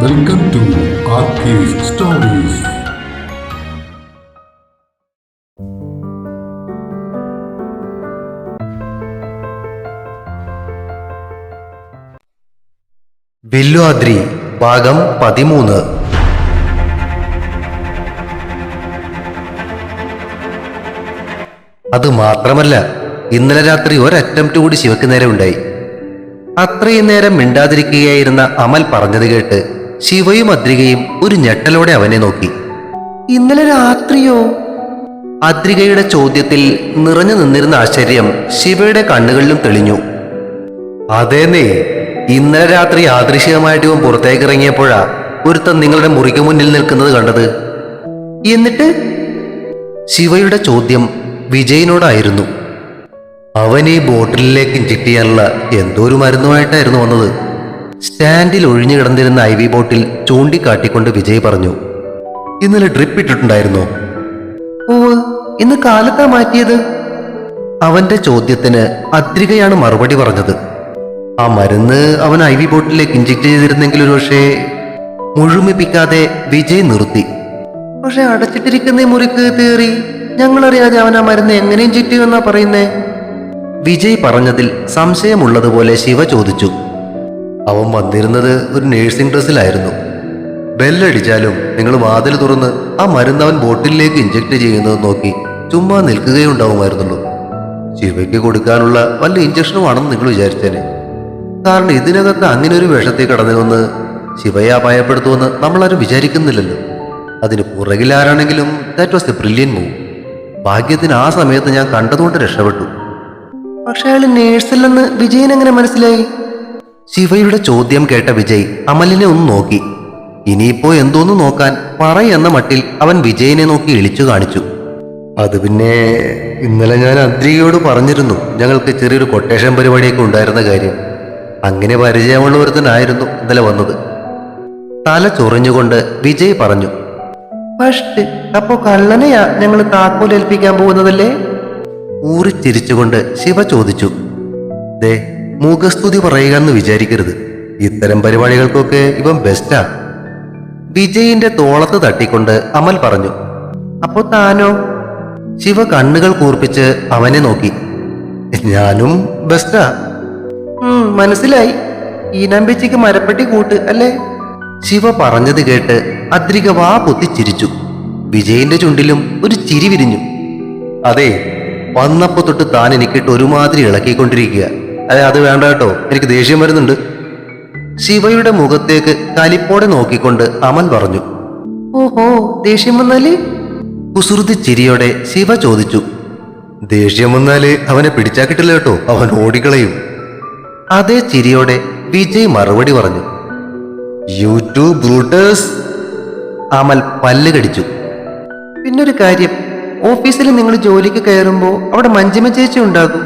Welcome to stories Villuvadri ഭാഗം പതിമൂന്ന്. അത് മാത്രമല്ല ഇന്നലെ രാത്രി ഒരറ്റംപ്റ്റ് കൂടി ശിവക്ക് നേരെ ഉണ്ടായി. അത്രയും നേരം മിണ്ടാതിരിക്കുകയായിരുന്ന അമൽ പറഞ്ഞത് കേട്ട് ശിവയും അദ്രികയും ഒരു ഞെട്ടലോടെ അവനെ നോക്കി. ഇന്നലെ രാത്രിയോ? അദ്രികയുടെ ചോദ്യത്തിൽ നിറഞ്ഞു നിന്നിരുന്ന ആശ്ചര്യം ശിവയുടെ കണ്ണുകളിലും തെളിഞ്ഞു. അതേന്നേ ഇന്നലെ രാത്രി യാദൃശികമായിട്ട് ഇവൻ പുറത്തേക്ക് ഇറങ്ങിയപ്പോഴാ ഒരുത്തൻ നിങ്ങളുടെ മുറിക്ക് മുന്നിൽ നിൽക്കുന്നത് കണ്ടത്. എന്നിട്ട്? ശിവയുടെ ചോദ്യം വിജയനോടായിരുന്നു. അവൻ ഈ ബോട്ടിലേക്ക് ഇഞ്ചക്ട് ചെയ്യാനുള്ള എന്തോ ഒരു മരുന്നുമായിട്ടായിരുന്നു വന്നത്. സ്റ്റാൻഡിൽ ഒഴിഞ്ഞു കിടന്നിരുന്ന ഐ വി ബോട്ടിൽ ചൂണ്ടിക്കാട്ടിക്കൊണ്ട് വിജയ് പറഞ്ഞു ഇന്നലെ ഡ്രിപ്പ് ഇട്ടിട്ടുണ്ടായിരുന്നോ? ഓ ഇന്ന് കാലത്താ മാറ്റിയത്. അവന്റെ ചോദ്യത്തിന് അദ്രികയാണ് മറുപടി പറഞ്ഞത്. ആ മരുന്ന് അവൻ ഐ വി ബോട്ടിലേക്ക് ഇഞ്ചക്ട് ചെയ്തിരുന്നെങ്കിൽ ഒരു പക്ഷേ മുഴുമിപ്പിക്കാതെ വിജയ് നിർത്തി. പക്ഷെ അടച്ചിട്ടിരിക്കുന്ന മുറിക്ക് തേറി ഞങ്ങളറിയാതെ അവൻ ആ മരുന്ന് എങ്ങനെയും ചെയ്യുമെന്നാ പറയുന്നേ? വിജയ് പറഞ്ഞതിൽ സംശയമുള്ളതുപോലെ ശിവ ചോദിച്ചു. അവൻ വന്നിരുന്നത് ഒരു നേഴ്സിംഗ് ഡ്രസ്സിലായിരുന്നു. ബെല്ലടിച്ചാലും നിങ്ങൾ വാതിൽ തുറന്ന് ആ മരുന്ന് അവൻ ബോട്ടിലേക്ക് ഇഞ്ചക്ട് ചെയ്യുന്നത് നോക്കി ചുമ്മാ നിൽക്കുകയുണ്ടാവുമായിരുന്നുള്ളൂ. ശിവയ്ക്ക് കൊടുക്കാനുള്ള വല്ല ഇഞ്ചക്ഷനുമാണെന്ന് നിങ്ങൾ വിചാരിച്ചേനെ. കാരണം ഇതിനകത്ത് അങ്ങനെ ഒരു വേഷത്തിൽ കടന്നുവന്ന് ശിവയെ അപായപ്പെടുത്തുമെന്ന് നമ്മളാരും വിചാരിക്കുന്നില്ലല്ലോ. അതിന് പുറകിൽ ആരാണെങ്കിലും that was a brilliant move ഭാഗ്യത്തിന് ആ സമയത്ത് ഞാൻ കണ്ടതുകൊണ്ട് രക്ഷപ്പെട്ടു. പക്ഷേ അയാൾ നേഴ്സല്ലെന്ന് വിജയൻ എങ്ങനെ മനസ്സിലായി? ശിവയുടെ ചോദ്യം കേട്ട വിജയ് അമലിനെ ഒന്ന് നോക്കി. ഇനിയിപ്പോ എന്തോന്ന് നോക്കാൻ പറ എന്ന മട്ടിൽ അവൻ വിജയനെ നോക്കി ഇളിച്ചു കാണിച്ചു. അത് പിന്നെ ഇന്നലെ ഞാൻ അദ്രികയോട് പറഞ്ഞിരുന്നു ഞങ്ങൾക്ക് ചെറിയൊരു കൊട്ടേഷൻ പരിപാടിയൊക്കെ ഉണ്ടായിരുന്ന കാര്യം. അങ്ങനെ പരിചയമുള്ള ഒരുത്തനായിരുന്നു ഇന്നലെ വന്നത്. തല ചൊറിഞ്ഞുകൊണ്ട് വിജയ് പറഞ്ഞു ഫസ്റ്റ് അപ്പോ കള്ളനെയാ ഞങ്ങൾ താക്കോൽ ഏൽപ്പിക്കാൻ പോകുന്നതല്ലേ? ഊറിച്ചിരിച്ചുകൊണ്ട് ശിവ ചോദിച്ചു ദേ മുഖസ്തുതി പറയുക എന്ന് വിചാരിക്കരുത്. ഇത്തരം പരിപാടികൾക്കൊക്കെ ഇവൻ ബെസ്റ്റാ വിജയിന്റെ തോളത്ത് തട്ടിക്കൊണ്ട് അമൽ പറഞ്ഞു അപ്പോ താനോ? ശിവ കണ്ണുകൾ കൂർപ്പിച്ച് അവനെ നോക്കി ഞാനും ബെസ്റ്റാ മനസ്സിലായി. ഈ നമ്പിച്ചിക്ക് മരപ്പെട്ടി കൂട്ട് അല്ലേ? ശിവ പറഞ്ഞത് കേട്ട് അദ്രിക വാ പൊത്തിച്ചിരിച്ചു വിജയിന്റെ ചുണ്ടിലും ഒരു ചിരി വിരിഞ്ഞു. അതെ വന്നപ്പോ തൊട്ട് താൻ എനിക്കിട്ട് ഒരുമാതിരി ഇളക്കിക്കൊണ്ടിരിക്കുക. അതെ അത് വേണ്ട കേട്ടോ. എനിക്ക് ദേഷ്യം വരുന്നുണ്ട്. ശിവയുടെ മുഖത്തേക്ക് കലിപ്പോടെ നോക്കിക്കൊണ്ട് അമൽ പറഞ്ഞു ഓഹോ ദേഷ്യം വന്നാൽ? കുസൃതി ചിരിയോടെ ശിവ ചോദിച്ചു ദേഷ്യം വന്നാൽ അവനെ പിടിച്ചാ കിട്ടില്ല കേട്ടോ അവൻ ഓടിക്കളയും. അതേ ചിരിയോടെ വിജയ് മറുപടി പറഞ്ഞു യൂട്യൂബ് അമൽ പല്ല് കടിച്ചു പിന്നൊരു കാര്യം ഓഫീസിൽ നിങ്ങൾ ജോലിക്ക് കയറുമ്പോൾ അവിടെ മഞ്ചിമ ചേച്ചി ഉണ്ടാകും.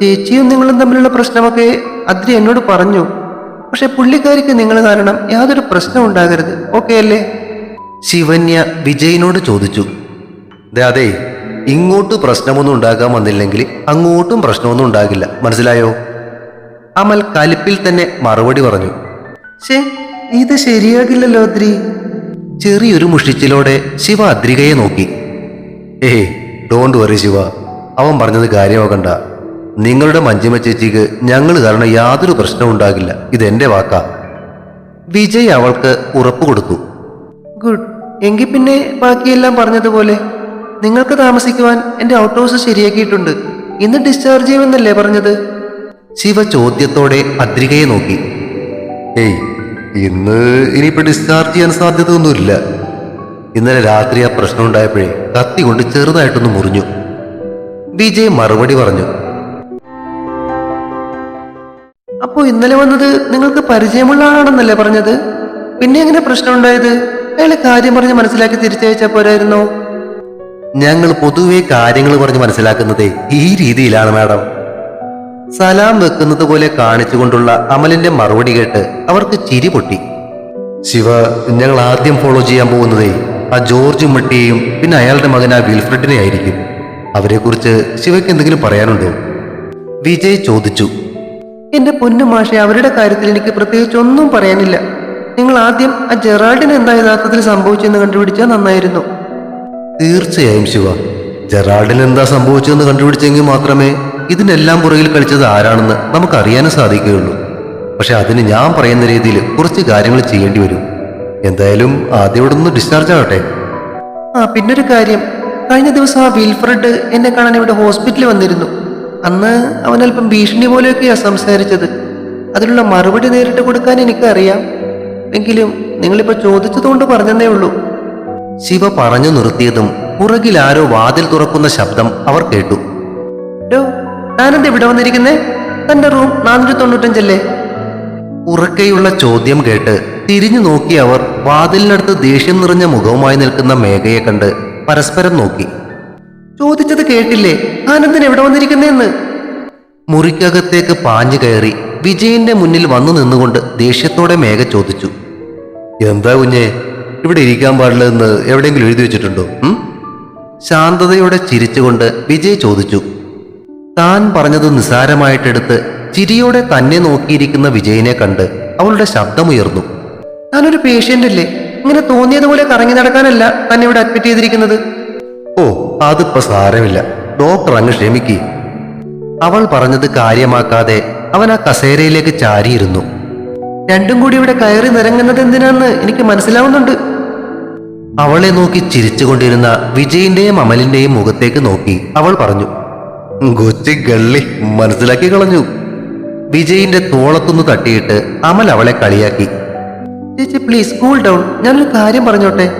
ചേച്ചിയും നിങ്ങളും തമ്മിലുള്ള പ്രശ്നമൊക്കെ അദ്രി എന്നോട് പറഞ്ഞു. പക്ഷെ പുള്ളിക്കാരിക്ക് നിങ്ങൾ കാരണം യാതൊരു പ്രശ്നം ഉണ്ടാകരുത്. ഓക്കെ അല്ലേ? ശിവന്യ വിജയിനോട് ചോദിച്ചു. അതെ ഇങ്ങോട്ട് പ്രശ്നമൊന്നും ഉണ്ടാകാൻ വന്നില്ലെങ്കിൽ അങ്ങോട്ടും പ്രശ്നമൊന്നും ഉണ്ടാകില്ല. മനസ്സിലായോ? അമൽ കലിപ്പിൽ തന്നെ മറുപടി പറഞ്ഞു. ശേ ഇത് ശരിയാകില്ലല്ലോ അദ്രി. ചെറിയൊരു മുഷിച്ചിലോടെ ശിവ അദ്രികയെ നോക്കി. ഏയ് ഡോണ്ട് വറി ശിവ. അവൻ പറഞ്ഞത് കാര്യമാക്കണ്ട നിങ്ങളുടെ മഞ്ജിമ ചേച്ചിക്ക് ഞങ്ങൾ കാരണം യാതൊരു പ്രശ്നവും ഉണ്ടാകില്ല. ഇതെന്റെ വാക്കാ. വിജയ് അവൾക്ക് ഉറപ്പ് കൊടുത്തു. ഗുഡ്. എങ്കിൽ പിന്നെ ബാക്കിയെല്ലാം പറഞ്ഞതുപോലെ നിങ്ങൾക്ക് താമസിക്കുവാൻ എന്റെ ഔട്ട് ഹൗസ് ശരിയാക്കിയിട്ടുണ്ട്. ഇന്ന് ഡിസ്ചാർജ് ചെയ്യുമെന്നല്ലേ പറഞ്ഞത്? ശിവ ചോദ്യത്തോടെ അദ്രികയെ നോക്കി. ഏയ് ഇന്ന് ഇനിയിപ്പോ ഡിസ്ചാർജ് ചെയ്യാൻ സാധ്യതയൊന്നുമില്ല. ഇന്നലെ രാത്രി ആ പ്രശ്നം ഉണ്ടായപ്പോഴേ കത്തി കൊണ്ട് ചെറുതായിട്ടൊന്ന് മുറിഞ്ഞു. വിജയ് മറുപടി പറഞ്ഞു. അപ്പോ ഇന്നലെ വന്നത് നിങ്ങൾക്ക് പരിചയമുള്ള ആളാണെന്നല്ലേ പറഞ്ഞത്? പിന്നെ എങ്ങനെ പ്രശ്നം ഉണ്ടായത് അയാളെ കാര്യം പറഞ്ഞ് മനസ്സിലാക്കി തിരിച്ചയച്ച പോരായിരുന്നോ? ഞങ്ങൾ പൊതുവെ കാര്യങ്ങൾ പറഞ്ഞ് മനസ്സിലാക്കുന്നത് ഈ രീതിയിലാണ് മാഡം. സലാം വെക്കുന്നത് പോലെ കാണിച്ചുകൊണ്ടുള്ള അമലിന്റെ മറുപടി കേട്ട് അവർക്ക് ചിരി പൊട്ടി. ശിവ ഞങ്ങൾ ആദ്യം ഫോളോ ചെയ്യാൻ പോകുന്നതേ ആ ജോർജ് മട്ടിയെയും പിന്നെ അയാളുടെ മകൻ ആ വിൽഫ്രഡിനെ ആയിരിക്കും അവരെക്കുറിച്ച് ശിവയ്ക്ക് എന്തെങ്കിലും പറയാനുണ്ടോ? വിജയ് ചോദിച്ചു. എന്റെ പൊന്നു മാഷെ അവരുടെ കാര്യത്തിൽ എനിക്ക് പ്രത്യേകിച്ച് ഒന്നും പറയാനില്ല. നിങ്ങൾ ആദ്യം ആ ജെറാൾഡിന് എന്താ യഥാർത്ഥത്തിൽ സംഭവിച്ചെന്ന് കണ്ടുപിടിച്ചാൽ നന്നായിരുന്നു. തീർച്ചയായും ശിവ. ജെറാൾഡിന് എന്താ സംഭവിച്ചതെന്ന് കണ്ടുപിടിച്ചെങ്കിൽ മാത്രമേ ഇതിനെല്ലാം പുറകിൽ കളിച്ചത് ആരാണെന്ന് നമുക്ക് അറിയാനും സാധിക്കുകയുള്ളൂ. പക്ഷെ അതിന് ഞാൻ പറയുന്ന രീതിയിൽ കുറച്ച് കാര്യങ്ങൾ ചെയ്യേണ്ടി വരും. എന്തായാലും ആദ്യം ഇവിടെ നിന്ന് ഡിസ്ചാർജ് ആവട്ടെ ആ പിന്നൊരു കാര്യം. കഴിഞ്ഞ ദിവസം ആ വിൽഫ്രഡ് എന്നെ കാണാൻ ഇവിടെ ഹോസ്പിറ്റലിൽ വന്നിരുന്നു. അന്ന് അവൻ അല്പം ഭീഷണി പോലെയൊക്കെയാ സംസാരിച്ചത്. അതിനുള്ള മറുപടി നേരിട്ട് കൊടുക്കാൻ എനിക്കറിയാം. എങ്കിലും നിങ്ങളിപ്പോ ചോദിച്ചതുകൊണ്ട് പറഞ്ഞതേ ഉള്ളൂ. ശിവ പറഞ്ഞു നിർത്തിയതും പുറകിൽ ആരോ വാതിൽ തുറക്കുന്ന ശബ്ദം അവർ കേട്ടു. ഡോ താനെന്താ ഇവിടെ വന്നിരിക്കുന്നേ? തന്റെ റൂം നാനൂറ്റി തൊണ്ണൂറ്റഞ്ചല്ലേ ഉറക്കെയുള്ള ചോദ്യം കേട്ട് തിരിഞ്ഞു നോക്കിയ അവർ വാതിലിനടുത്ത് ദേഷ്യം നിറഞ്ഞ മുഖവുമായി നിൽക്കുന്ന മേഘയെ കണ്ട് പരസ്പരം നോക്കി. ചോദിച്ചത് കേട്ടില്ലേ? ആനന്ദൻ എവിടെ വന്നിരിക്കുന്നേന്ന്? മുറിക്കകത്തേക്ക് പാഞ്ഞു കയറി വിജയന്റെ മുന്നിൽ വന്നു നിന്നുകൊണ്ട് ദേഷ്യത്തോടെ മേഘ ചോദിച്ചു എന്താ കുഞ്ഞെ ഇവിടെ ഇരിക്കാൻ പാടില്ലെന്ന് എവിടെയെങ്കിലും എഴുതി വെച്ചിട്ടുണ്ടോ? ശാന്തതയോടെ ചിരിച്ചുകൊണ്ട് വിജയ് ചോദിച്ചു താൻ പറഞ്ഞത് നിസാരമായിട്ടെടുത്ത് ചിരിയോടെ തന്നെ നോക്കിയിരിക്കുന്ന വിജയനെ കണ്ട് അവളുടെ ശബ്ദമുയർന്നു. ഞാനൊരു പേഷ്യന്റ് അല്ലേ? ഇങ്ങനെ തോന്നിയതുപോലെ കറങ്ങി നടക്കാനല്ല തന്നെ ഇവിടെ അഡ്മിറ്റ് ചെയ്തിരിക്കുന്നത്? ഓ അതിപ്പോ സാരമില്ല. ഡോക്ടർ അങ്ങ് ക്ഷമിക്ക്. അവൾ പറഞ്ഞത് കാര്യമാക്കാതെ അവൻ ആ കസേരയിലേക്ക് ചാരിയിരുന്നു. രണ്ടും കൂടി ഇവിടെ കയറി നിരങ്ങുന്നത് എന്തിനാന്ന് എനിക്ക് മനസ്സിലാവുന്നുണ്ട്. അവളെ നോക്കി ചിരിച്ചുകൊണ്ടിരുന്ന വിജയിന്റെയും അമലിന്റെയും മുഖത്തേക്ക് നോക്കി അവൾ പറഞ്ഞു കൊച്ചി ഗള്ളി മനസ്സിലാക്കി കളഞ്ഞു. വിജയിന്റെ തോളത്തുനിന്ന് തട്ടിയിട്ട് അമൽ അവളെ കളിയാക്കി ചേച്ചി പ്ലീസ് കൂൾ ഡൗൺ ഞാനൊരു കാര്യം പറഞ്ഞോട്ടെ?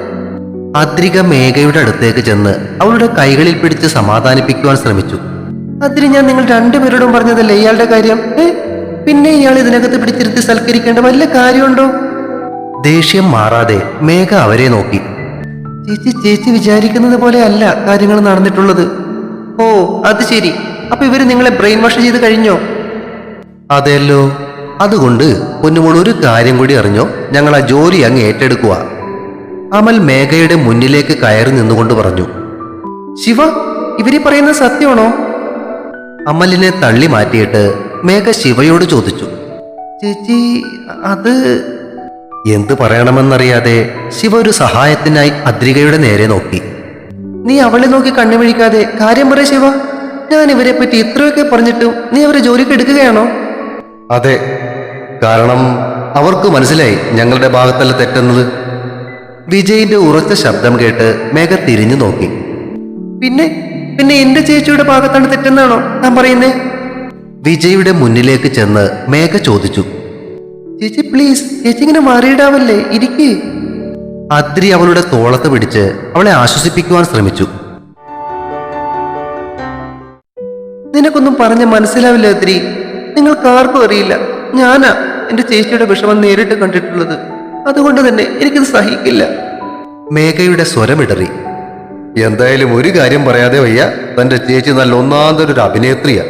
അദ്രിക മേഘയുടെ അടുത്തേക്ക് ചെന്ന് അവളുടെ കൈകളിൽ പിടിച്ച് സമാധാനിപ്പിക്കുവാൻ ശ്രമിച്ചു. അതിന് ഞാൻ നിങ്ങൾ രണ്ടുപേരോടും പറഞ്ഞതല്ലേ ഇയാളുടെ കാര്യം? പിന്നെ ഇയാൾ ഇതിനകത്ത് പിടിച്ചിരുത്തി സൽക്കരിക്കേണ്ട വല്ല കാര്യമുണ്ടോ? ദേഷ്യം മാറാതെ മേഘ അവരെ നോക്കി. ചേച്ചി ചേച്ചി വിചാരിക്കുന്നത് പോലെ അല്ല കാര്യങ്ങൾ നടന്നിട്ടുള്ളത്. ഓ അത് ശരി. അപ്പൊ ഇവർ നിങ്ങളെ ബ്രെയിൻ വാഷ് ചെയ്ത് കഴിഞ്ഞോ? അതെല്ലോ അതുകൊണ്ട് പൊന്നുമോൾ ഒരു കാര്യം കൂടി അറിഞ്ഞോ? ഞങ്ങൾ ആ ജോലി അങ്ങ് ഏറ്റെടുക്കുക അമൽ മേഘയുടെ മുന്നിലേക്ക് കയറി നിന്നുകൊണ്ട് പറഞ്ഞു ശിവ ഇവർ പറയുന്ന സത്യമാണോ? അമലിനെ തള്ളി മാറ്റിയിട്ട് മേഘ ശിവയോട് ചോദിച്ചു ചേച്ചി അത് എന്ത് പറയണമെന്നറിയാതെ ശിവ ഒരു സഹായത്തിനായി അദ്രികയുടെ നേരെ നോക്കി. നീ അവളെ നോക്കി കണ്ണുമിഴിക്കാതെ കാര്യം പറ ശിവ. ഞാൻ ഇവരെ പറ്റി ഇത്രയൊക്കെ പറഞ്ഞിട്ടും നീ അവരെ ജോലിക്ക് എടുക്കുകയാണോ? അതെ. കാരണം അവർക്ക് മനസ്സിലായി ഞങ്ങളുടെ ഭാഗത്തല്ല തെറ്റെന്നത്. വിജയിന്റെ ഉറച്ച ശബ്ദം കേട്ട് മേഘ തിരിഞ്ഞു നോക്കി. പിന്നെ പിന്നെ എന്റെ ചേച്ചിയുടെ ഭാഗത്താണ് തെറ്റെന്നാണോ ഞാൻ പറയുന്നേ? വിജയുടെ മുന്നിലേക്ക് ചെന്ന് മേഘ ചോദിച്ചു. ചേച്ചി പ്ലീസ് ചേച്ചി ഇങ്ങനെ മാറിയിടാവല്ലേ ഇരിക്കേ. അദ്രി അവളുടെ തോളത്ത് പിടിച്ച് അവളെ ആശ്വസിപ്പിക്കുവാൻ ശ്രമിച്ചു. നിനക്കൊന്നും പറഞ്ഞ് മനസ്സിലാവില്ല അത്രി നിങ്ങൾക്ക് ആർക്കും അറിയില്ല. ഞാനാ എന്റെ ചേച്ചിയുടെ വിഷമം നേരിട്ട് കണ്ടിട്ടുള്ളത്. അതുകൊണ്ട് തന്നെ എനിക്കിത് സഹിക്കില്ല. മേഘയുടെ സ്വരമിടറി എന്തായാലും ഒരു കാര്യം പറയാതെ വയ്യ. തന്റെ ചേച്ചി നല്ല ഒന്നാന്തരം ഒരു അഭിനേത്രിയാ.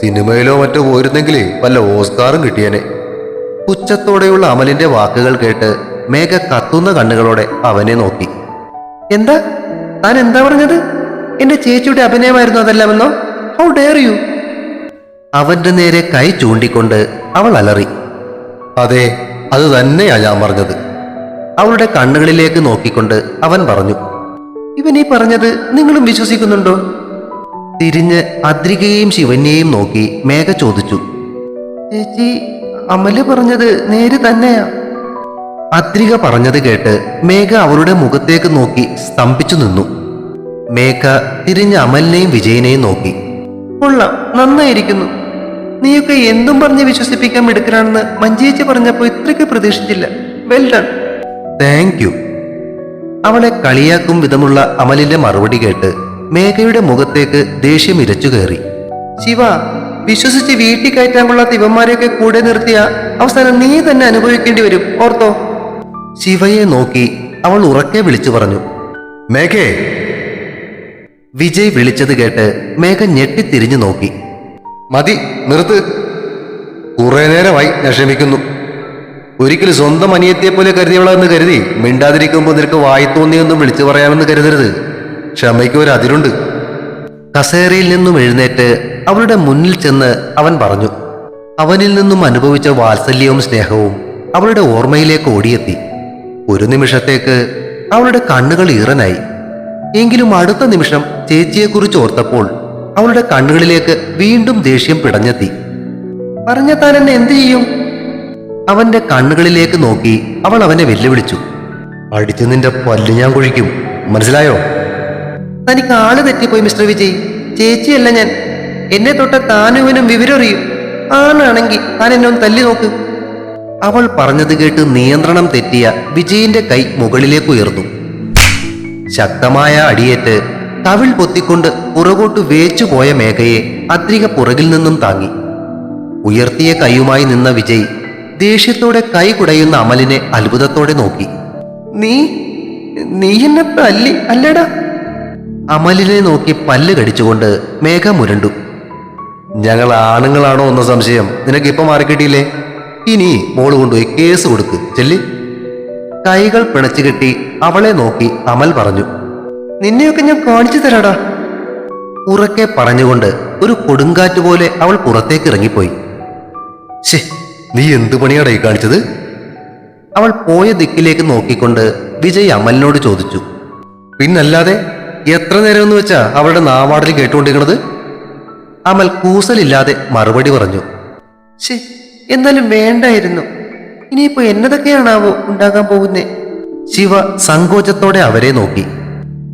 സിനിമയിലോ മറ്റോ പോയിരുന്നെങ്കിലേ വല്ല ഓസ്കാറും കിട്ടിയനെ. പുച്ഛത്തോടെയുള്ള അമലിന്റെ വാക്കുകൾ കേട്ട് മേഘ കത്തുന്ന കണ്ണുകളോടെ അവനെ നോക്കി. എന്താ? താൻ എന്താ പറഞ്ഞത്? എന്റെ ചേച്ചിയുടെ അഭിനയമായിരുന്നു അതെല്ലാമെന്നോ? ഹൗ ഡെയർ യു അവന്റെ നേരെ കൈ ചൂണ്ടിക്കൊണ്ട് അവൾ അലറി. അതെ അത് തന്നെയാണ് ഞാൻ പറഞ്ഞത്. അവളുടെ കണ്ണുകളിലേക്ക് നോക്കിക്കൊണ്ട് അവൻ പറഞ്ഞു ഇവൻ ഈ പറഞ്ഞത് നിങ്ങളും വിശ്വസിക്കുന്നുണ്ടോ? തിരിഞ്ഞ് അദ്രികയെയും ശിവന്യെയും നോക്കി മേഘ ചോദിച്ചു ചേച്ചി അമൽ പറഞ്ഞത് നേര് തന്നെയാ? അദ്രിക പറഞ്ഞത് കേട്ട് മേഘ അവളുടെ മുഖത്തേക്ക് നോക്കി സ്തംഭിച്ചു നിന്നു. മേഘ തിരിഞ്ഞ് അമലിനെയും വിജയനെയും നോക്കി കൊള്ളാം നന്നായിരിക്കുന്നു. നീയൊക്കെ എന്തും പറഞ്ഞ് വിശ്വസിപ്പിക്കാൻ മിടുക്കനാണെന്ന് മഞ്ചേച്ചി പറഞ്ഞപ്പോ ഇത്രയ്ക്ക് പ്രതീക്ഷിച്ചില്ല. വെൽ ഡൺ താങ്ക് യു അവളെ കളിയാക്കും വിധമുള്ള അമലിന്റെ മറുപടി കേട്ട് മേഘയുടെ മുഖത്തേക്ക് ദേഷ്യം ഇരച്ചു കയറി. ശിവ വിശ്വസിച്ച് വീട്ടിൽ കയറ്റാൻ കൊള്ളാത്ത ഇവന്മാരെയൊക്കെ കൂടെ നിർത്തിയ അവസാനം നീ തന്നെ അനുഭവിക്കേണ്ടി വരും. ഓർത്തോ? ശിവയെ നോക്കി അവൾ ഉറക്കെ വിളിച്ചു പറഞ്ഞു. മേഘേ. വിജയ് വിളിച്ചത് കേട്ട് മേഘ ഞെട്ടിത്തിരിഞ്ഞു നോക്കി. മതി നിർത്ത്. കുറേ നേരമായി ഞാൻ ക്ഷമിക്കുന്നു. ഒരിക്കൽ സ്വന്തം അനിയത്തിയെ പോലെ കരുതിയവളെന്ന് കരുതി മിണ്ടാതിരിക്കുമ്പോൾ നിനക്ക് വായി തോന്നിയൊന്നും വിളിച്ചു പറയാമെന്ന് കരുതരുത്. ക്ഷമയ്ക്ക് ഒരു അതിരുണ്ട്. കസേരയിൽ നിന്നും എഴുന്നേറ്റ് അവളുടെ മുന്നിൽ ചെന്ന് അവൻ പറഞ്ഞു. അവനിൽ നിന്നും അനുഭവിച്ച വാത്സല്യവും സ്നേഹവും അവളുടെ ഓർമ്മയിലേക്ക് ഓടിയെത്തി. ഒരു നിമിഷത്തേക്ക് അവളുടെ കണ്ണുകൾ ഈറനായി. എങ്കിലും അടുത്ത നിമിഷം ചേച്ചിയെക്കുറിച്ച് ഓർത്തപ്പോൾ അവളുടെ കണ്ണുകളിലേക്ക് വീണ്ടും ദേഷ്യം പിടഞ്ഞെത്തി. പറഞ്ഞ താൻ എന്നെ എന്തു ചെയ്യും? അവന്റെ കണ്ണുകളിലേക്ക് നോക്കി അവൾ അവനെ വെല്ലുവിളിച്ചു. അടിച്ചു നിന്റെ പല്ല് ഞാൻ കുഴിക്കും. മനസ്സിലായോ? തനിക്ക് ആൾ തെറ്റിപ്പോയി മിസ്റ്റർ വിജയ്. ചേച്ചിയല്ല ഞാൻ. എന്നെ തൊട്ട താനും ഇവനും വിവരം അറിയും ആണാണെങ്കിൽ താൻ എന്നെ ഒന്ന് തല്ലി നോക്ക്. അവൾ പറഞ്ഞത് കേട്ട് നിയന്ത്രണം തെറ്റിയ വിജയിന്റെ കൈ മുകളിലേക്ക് ഉയർന്നു. ശക്തമായ അടിയേറ്റ് കവിൾ പൊത്തിക്കൊണ്ട് പുറകോട്ട് വേച്ചുപോയ മേഘയെ അദ്രിക പുറകിൽ നിന്നും താങ്ങി. ഉയർത്തിയ കൈയുമായി നിന്ന വിജയ് ദേഷ്യത്തോടെ കൈ കുടയുന്ന അമലിനെ അത്ഭുതത്തോടെ നോക്കി. നീ നീ എന്നെ തല്ലി അല്ലടാ. അമലിനെ നോക്കി പല്ല് കടിച്ചുകൊണ്ട് മേഘ മുരണ്ടു. ഞങ്ങൾ ആണുങ്ങളാണോ എന്ന സംശയം നിനക്ക് ഇപ്പൊ മാറിക്കിട്ടിയില്ലേ? ഇനി മോൾ കൊണ്ടുപോയി കേസ് കൊടുക്ക് ചെല്ലി. കൈകൾ പിണച്ചു കെട്ടി അവളെ നോക്കി അമൽ പറഞ്ഞു. നിന്നെയൊക്കെ ഞാൻ കാണിച്ചു തരാടാ. ഉറക്കെ പറഞ്ഞുകൊണ്ട് ഒരു കൊടുങ്കാറ്റ് പോലെ അവൾ പുറത്തേക്ക് ഇറങ്ങിപ്പോയി. ശേ നീ എന്തു പണിയാടാ ഈ കാണിച്ചത്? അവൾ പോയ ദിക്കിലേക്ക് നോക്കിക്കൊണ്ട് വിജയ് അമലിനോട് ചോദിച്ചു. പിന്നല്ലാതെ എത്ര നേരം എന്ന് വെച്ചാ അവളുടെ നാവാടൽ കേട്ടുകൊണ്ടിരിക്കണത്? അമൽ കൂസലില്ലാതെ മറുപടി പറഞ്ഞു. ശേ എന്നാലും വേണ്ടായിരുന്നു. ഇനിയിപ്പോ എന്നതൊക്കെയാണാവോ ഉണ്ടാകാൻ പോകുന്നേ? ശിവ സങ്കോചത്തോടെ അവരെ നോക്കി.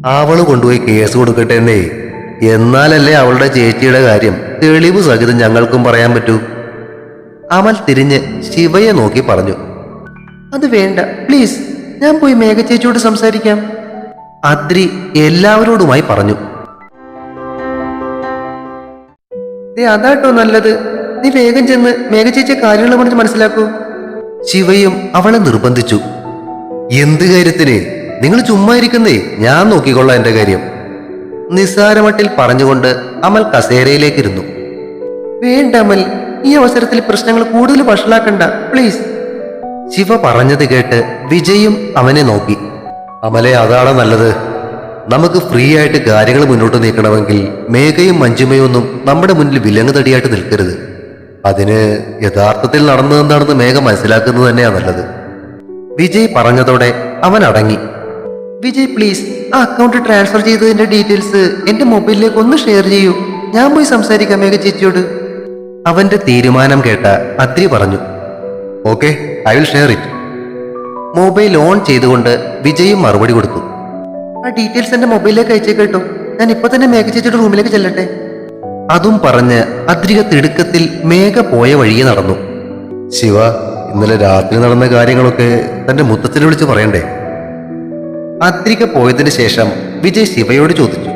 അവൾ കൊണ്ടുപോയി കേസ് കൊടുക്കട്ടെ എന്നേ. എന്നാലല്ലേ അവളുടെ ചേച്ചിയുടെ കാര്യം തെളിവ് സഹിതം ഞങ്ങൾക്കും പറയാൻ പറ്റൂ. അമൽ തിരിഞ്ഞ് ശിവയെ നോക്കി പറഞ്ഞു. അത് വേണ്ട പ്ലീസ് ഞാൻ പോയി മേഘ ചേച്ചിയോട് സംസാരിക്കാം. അദ്രി എല്ലാവരോടുമായി പറഞ്ഞു. അതാട്ടോ നല്ലത്. നീ വേഗം ചെന്ന് മേഘ ചേച്ചിയെ കാര്യങ്ങൾ പറഞ്ഞ് മനസ്സിലാക്കൂ. ശിവയും അവളെ നിർബന്ധിച്ചു. എന്ത് കാര്യത്തിന്? നിങ്ങൾ ചുമ്മാ ഇരിക്കുന്നേ. ഞാൻ നോക്കിക്കൊള്ളാം എന്റെ കാര്യം. നിസ്സാരമട്ടിൽ പറഞ്ഞുകൊണ്ട് അമൽ കസേരയിലേക്കിരുന്നു വേണ്ട അമൽ ഈ അവസരത്തിൽ പ്രശ്നങ്ങൾ കൂടുതൽ വഷളാക്കണ്ട പ്ലീസ് ശിവ പറഞ്ഞത് കേട്ട് വിജയും അവനെ നോക്കി. അമലെ അതാണ് നല്ലത്? നമുക്ക് ഫ്രീ ആയിട്ട് കാര്യങ്ങൾ മുന്നോട്ട് നീക്കണമെങ്കിൽ മേഘയും മഞ്ജുമയും ഒന്നും നമ്മുടെ മുന്നിൽ വിലങ്ങ് തടിയായിട്ട് നിൽക്കരുത്. അതിന് യഥാർത്ഥത്തിൽ നടന്നതെന്താണെന്ന് മേഘ മനസ്സിലാക്കുന്നത് തന്നെയാണ് നല്ലത്. വിജയ് പറഞ്ഞതോടെ അവൻ അടങ്ങി. വിജയ് പ്ലീസ് ആ അക്കൗണ്ട് ട്രാൻസ്ഫർ ചെയ്തതിന്റെ ഡീറ്റെയിൽസ് എന്റെ മൊബൈലിലേക്ക് ഒന്ന് ഷെയർ ചെയ്യൂ. ഞാൻ പോയി സംസാരിക്കാം മേഘ ചേച്ചിയോട്. അവന്റെ തീരുമാനം കേട്ട അത്രി പറഞ്ഞു okay I will share it mobile on ചെയ്തുകൊണ്ട് വിജയും മറുപടി കൊടുത്തു. ആ ഡീറ്റെയിൽസ് എന്റെ മൊബൈലിലേക്ക് അയച്ചേക്കേട്ടോ ഞാൻ ഇപ്പൊ തന്നെ മേഘ ചേച്ചിയുടെ റൂമിലേക്ക് ചെല്ലട്ടെ. അതും പറഞ്ഞ് അദ്രിക തിടുക്കത്തിൽ മേഘ പോയ വഴിയെ നടന്നു. ശിവ ഇന്നലെ രാത്രി നടന്ന കാര്യങ്ങളൊക്കെ തന്റെ മുത്തച്ഛനെ വിളിച്ച് പറയണ്ടേ? അദ്രിക പോയതിനു ശേഷം വിജയ് ശിവയോട് ചോദിച്ചു.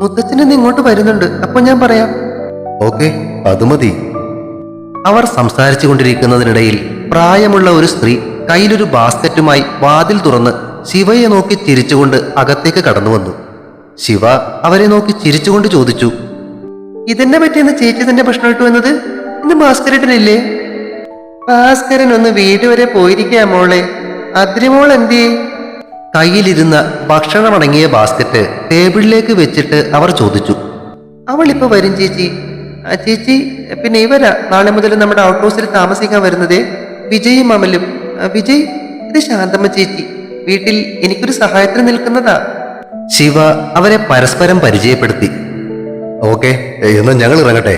മുത്തച്ഛൻ ഇന്ന് ഇങ്ങോട്ട് വരുന്നുണ്ട്. അപ്പൊ ഞാൻ പറയാം. ഓക്കെ അത് മതി. അവർ സംസാരിച്ചു കൊണ്ടിരിക്കുന്നതിനിടയിൽ പ്രായമുള്ള ഒരു സ്ത്രീ കയ്യിലൊരു ബാസ്ക്കറ്റുമായി വാതിൽ തുറന്ന് ശിവയെ നോക്കി ചിരിച്ചുകൊണ്ട് അകത്തേക്ക് കടന്നു വന്നു. ശിവ അവരെ നോക്കി ചിരിച്ചുകൊണ്ട് ചോദിച്ചു ഇതെന്നെ പറ്റിയെന്ന് ചേച്ചി തന്നെ ഭക്ഷണം ഇട്ടു വന്നത്? ഇന്ന് ഭാസ്കരട്ടനില്ലേ? ഭാസ്കരൻ ഒന്ന് വീട് വരെ പോയിരിക്കാ മോളെ. അതിരിമോൾ എന്തിയേ? കയ്യിലിരുന്ന ഭക്ഷണമടങ്ങിയ ബാസ്ക്കറ്റ് ടേബിളിലേക്ക് വെച്ചിട്ട് അവർ ചോദിച്ചു. അവൾ ഇപ്പൊ വരും ചേച്ചി. ചേച്ചി പിന്നെ ഇവരാ നാളെ മുതൽ നമ്മുടെ ഔട്ട് ഹൗസിൽ താമസിക്കാൻ വരുന്നതേ? വിജയും അമലും. വിജയ് ഇത് ശാന്തമ്മ ചേച്ചി. വീട്ടിൽ എനിക്കൊരു സഹായത്തിന് നിൽക്കുന്നതാ. ശിവ അവരെ പരസ്പരം പരിചയപ്പെടുത്തി. ഓക്കെ എന്നാ ഞങ്ങൾ ഇറങ്ങട്ടെ.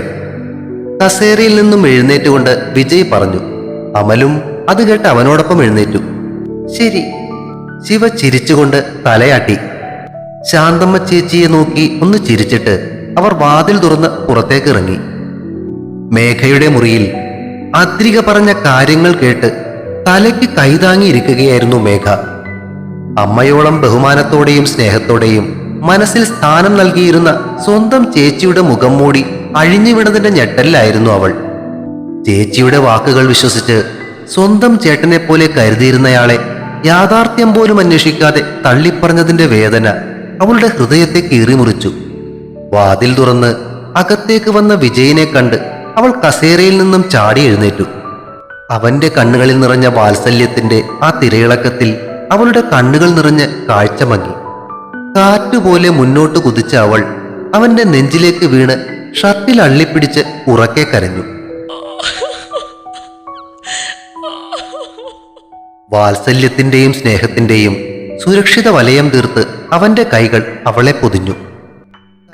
കസേരയിൽ നിന്നും എഴുന്നേറ്റുകൊണ്ട് വിജയ് പറഞ്ഞു. അമലും അത് കേട്ട് അവനോടൊപ്പം എഴുന്നേറ്റു. ശരി ശിവ ചിരിച്ചുകൊണ്ട് തലയാട്ടി. ശാന്തമ്മ ചേച്ചിയെ നോക്കി ഒന്ന് ചിരിച്ചിട്ട് അവർ വാതിൽ തുറന്ന് പുറത്തേക്ക് ഇറങ്ങി മേഘയുടെ മുറിയിൽ അദ്രിക പറഞ്ഞ കാര്യങ്ങൾ കേട്ട് തലയ്ക്ക് കൈതാങ്ങിയിരിക്കുകയായിരുന്നു മേഘ. അമ്മയോളം ബഹുമാനത്തോടെയും സ്നേഹത്തോടെയും മനസ്സിൽ സ്ഥാനം നൽകിയിരുന്ന സ്വന്തം ചേച്ചിയുടെ മുഖം മൂടി അഴിഞ്ഞുവിടുന്നതിന്റെ ഞെട്ടലിലായിരുന്നു അവൾ. ചേച്ചിയുടെ വാക്കുകൾ വിശ്വസിച്ച് സ്വന്തം ചേട്ടനെ പോലെ കരുതിയിരുന്നയാളെ യാഥാർത്ഥ്യം പോലും അന്വേഷിക്കാതെ തള്ളിപ്പറഞ്ഞതിന്റെ വേദന അവളുടെ ഹൃദയത്തെ കീറിമുറിച്ചു. വാതിൽ തുറന്ന് അകത്തേക്ക് വന്ന വിജയനെ കണ്ട് അവൾ കസേരയിൽ നിന്നും ചാടി എഴുന്നേറ്റു. അവന്റെ കണ്ണുകളിൽ നിറഞ്ഞ വാത്സല്യത്തിന്റെ ആ തിരയിളക്കത്തിൽ അവളുടെ കണ്ണുകൾ നിറഞ്ഞ് കാഴ്ച മങ്ങി. കാറ്റുപോലെ മുന്നോട്ട് കുതിച്ച അവൾ അവന്റെ നെഞ്ചിലേക്ക് വീണ് ഷർട്ടിൽ അള്ളിപ്പിടിച്ച് ഉറക്കെ കരഞ്ഞു. വാത്സല്യത്തിന്റെയും സ്നേഹത്തിന്റെയും സുരക്ഷിത വലയം തീർത്ത് അവന്റെ കൈകൾ അവളെ പൊതിഞ്ഞു.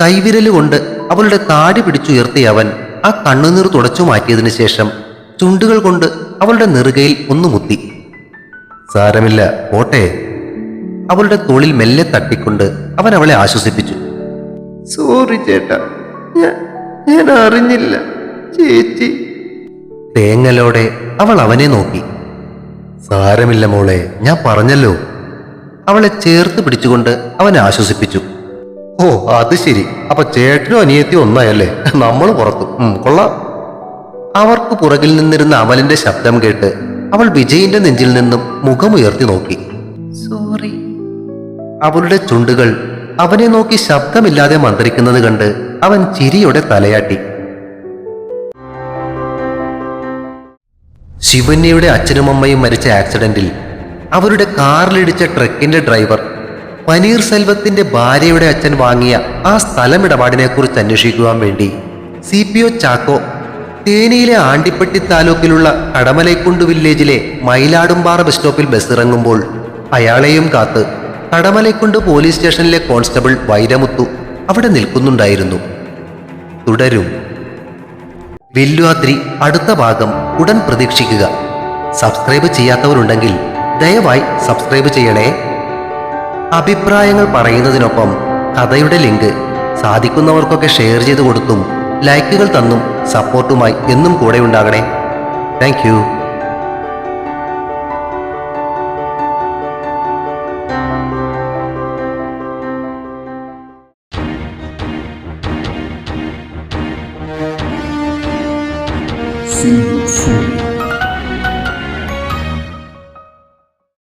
കൈവിരലുകൊണ്ട് അവളുടെ താടി പിടിച്ചുയർത്തിയ അവൻ ആ കണ്ണുനീർ തുടച്ചു മാറ്റിയതിനു ശേഷം ചുണ്ടുകൾ കൊണ്ട് അവളുടെ നെറുകയിൽ ഒന്നു മുത്തി. സാരമില്ല പോട്ടെ. അവളുടെ തോളിൽ മെല്ലെ തട്ടിക്കൊണ്ട് അവൻ അവളെ ആശ്വസിപ്പിച്ചു. സോറി ചേട്ടാ ഞാൻ അറിഞ്ഞില്ല ചേച്ചി. തേങ്ങലോടെ അവൾ അവനെ നോക്കി. സാരമില്ല മോളെ ഞാൻ പറഞ്ഞല്ലോ. അവളെ ചേർത്ത് പിടിച്ചുകൊണ്ട് അവൻ ആശ്വസിപ്പിച്ചു. ഓ അത് ശരി. അപ്പൊ ചേട്ടനും അനിയത്തിയും ഒന്നായല്ലേ? നമ്മൾ പുറത്തു. കൊള്ളാം. അവർക്ക് പുറകിൽ നിന്നിരുന്ന അമലിന്റെ ശബ്ദം കേട്ട് അവൾ വിജയിന്റെ നെഞ്ചിൽ നിന്നും മുഖമുയർത്തി നോക്കി. സോറി. അവളുടെ ചുണ്ടുകൾ അവനെ നോക്കി ശബ്ദമില്ലാതെ മന്ത്രിക്കുന്നത് കണ്ട് അവൻ ചിരിയോടെ തലയാട്ടി. ശിവന്യയുടെ അച്ഛനും അമ്മയും മരിച്ച ആക്സിഡന്റിൽ അവരുടെ കാറിലിടിച്ച ട്രക്കിന്റെ ഡ്രൈവർ പനീർ സെൽവത്തിന്റെ ഭാര്യയുടെ അച്ഛൻ വാങ്ങിയ ആ സ്ഥലമിടപാടിനെ കുറിച്ച് അന്വേഷിക്കുവാൻ വേണ്ടി സി പി ഒ ചാക്കോ തേനിയിലെ ആണ്ടിപ്പട്ടി താലൂക്കിലുള്ള കടമലൈക്കുണ്ട് വില്ലേജിലെ മയിലാടുംപാറ ബസ് സ്റ്റോപ്പിൽ ബസ് ഇറങ്ങുമ്പോൾ അയാളെയും കാത്ത് കടമലൈക്കുണ്ട് പോലീസ് സ്റ്റേഷനിലെ കോൺസ്റ്റബിൾ വൈരമുത്തു അവിടെ നിൽക്കുന്നുണ്ടായിരുന്നു. തുടരും. വില്ലുവാത്രി അടുത്ത ഭാഗം ഉടൻ പ്രതീക്ഷിക്കുക. സബ്സ്ക്രൈബ് ചെയ്യാത്തവരുണ്ടെങ്കിൽ ദയവായി സബ്സ്ക്രൈബ് ചെയ്യണേ. അഭിപ്രായങ്ങൾ പറയുന്നതിനൊപ്പം കഥയുടെ ലിങ്ക് സാധിക്കുന്നവർക്കൊക്കെ ഷെയർ ചെയ്തു കൊടുത്തും ലൈക്കുകൾ തന്നും സപ്പോർട്ടുമായി എന്നും കൂടെ ഉണ്ടാകണേ. താങ്ക്